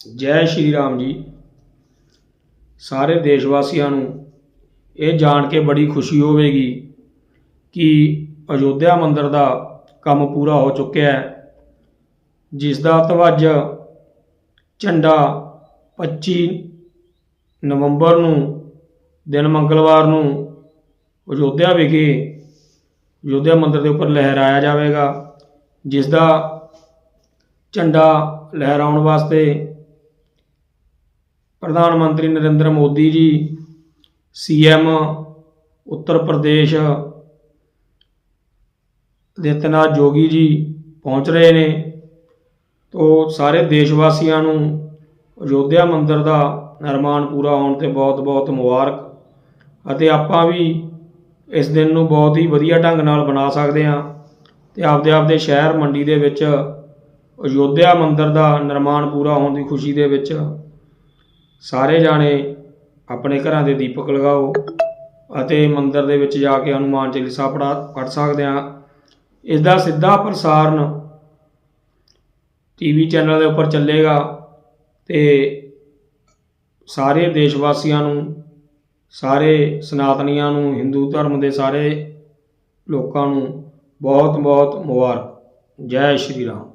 ਜੈ ਸ਼੍ਰੀ ਰਾਮ ਜੀ। ਸਾਰੇ ਦੇਸ਼ ਵਾਸੀਆਂ ਨੂੰ ਇਹ ਜਾਣ ਕੇ ਬੜੀ ਖੁਸ਼ੀ ਹੋਵੇਗੀ ਕਿ ਅਯੋਧਿਆ ਮੰਦਿਰ ਦਾ ਕੰਮ ਪੂਰਾ ਹੋ ਚੁੱਕਿਆ ਹੈ, ਜਿਸ ਦਾ ਧਵਜ ਝੰਡਾ 25 ਨਵੰਬਰ ਨੂੰ, ਦਿਨ ਮੰਗਲਵਾਰ ਨੂੰ ਅਯੋਧਿਆ ਵਿਖੇ ਅਯੋਧਿਆ ਮੰਦਿਰ ਦੇ ਉੱਪਰ ਲਹਿਰਾਇਆ ਜਾਵੇਗਾ, ਜਿਸ ਦਾ ਝੰਡਾ ਲਹਿਰਾਉਣ ਵਾਸਤੇ ਪ੍ਰਧਾਨ ਮੰਤਰੀ ਨਰਿੰਦਰ ਮੋਦੀ ਜੀ ਸੀਐਮ ਉੱਤਰ ਪ੍ਰਦੇਸ਼ ਆਦਿੱਤਿਆਨਾਥ ਜੋਗੀ ਜੀ ਪਹੁੰਚ ਰਹੇ ਨੇ। ਤੋ ਸਾਰੇ ਦੇਸ਼ ਵਾਸੀਆਂ ਨੂੰ ਅਯੋਧਿਆ ਮੰਦਿਰ ਦਾ ਨਿਰਮਾਣ ਪੂਰਾ ਹੋਣ ਤੇ ਬਹੁਤ-ਬਹੁਤ ਮੁਬਾਰਕ। ਅਤੇ ਆਪਾਂ ਵੀ ਇਸ ਦਿਨ ਨੂੰ ਬਹੁਤ ਹੀ ਵਧੀਆ ਢੰਗ ਨਾਲ ਬਣਾ ਸਕਦੇ ਹਾਂ ਤੇ ਆਪਦੇ ਆਪਦੇ ਸ਼ਹਿਰ ਮੰਡੀ ਦੇ ਵਿੱਚ ਅਯੋਧਿਆ ਮੰਦਿਰ ਦਾ ਨਿਰਮਾਣ ਪੂਰਾ ਹੋਣ ਦੀ ਖੁਸ਼ੀ ਦੇ ਵਿੱਚ ਸਾਰੇ ਜਾਣੇ ਆਪਣੇ ਘਰਾਂ ਦੇ ਦੀਪਕ ਲਗਾਓ ਅਤੇ ਮੰਦਰ ਦੇ ਵਿੱਚ ਜਾ ਕੇ ਹਨੂਮਾਨ ਚਾਲੀਸਾ ਪੜਾ ਪੜ੍ਹ ਸਕਦੇ ਹਾਂ। ਇਸ ਦਾ ਸਿੱਧਾ ਪ੍ਰਸਾਰਣ ਟੀਵੀ ਚੈਨਲ ਦੇ ਉੱਪਰ ਚੱਲੇਗਾ ਤੇ ਸਾਰੇ ਦੇਸ਼ ਵਾਸੀਆਂ ਨੂੰ, ਸਾਰੇ ਸਨਾਤਨੀਆਂ ਨੂੰ, ਹਿੰਦੂ ਧਰਮ ਦੇ ਸਾਰੇ ਲੋਕਾਂ ਨੂੰ ਬਹੁਤ ਬਹੁਤ ਮੁਬਾਰਕ। ਜੈ ਸ਼੍ਰੀ ਰਾਮ।